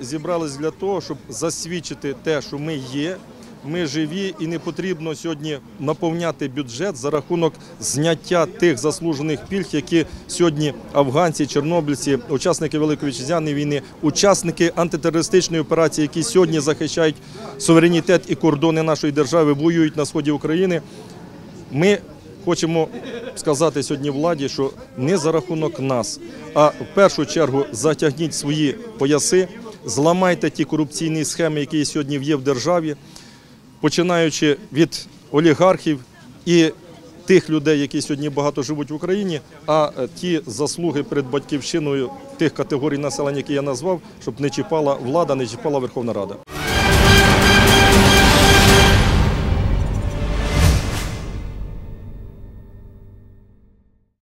зібрались для того, щоб засвідчити те, що ми є. Ми живі і не потрібно сьогодні наповняти бюджет за рахунок зняття тих заслужених пільг, які сьогодні афганці, чорнобильці, учасники Великої вітчизняної війни, учасники антитерористичної операції, які сьогодні захищають суверенітет і кордони нашої держави, воюють на сході України. Ми хочемо сказати сьогодні владі, що не за рахунок нас, а в першу чергу затягніть свої пояси, зламайте ті корупційні схеми, які сьогодні є в державі, починаючи від олігархів і тих людей, які сьогодні багато живуть в Україні, а ті заслуги перед батьківщиною тих категорій населення, які я назвав, щоб не чіпала влада, не чіпала Верховна Рада.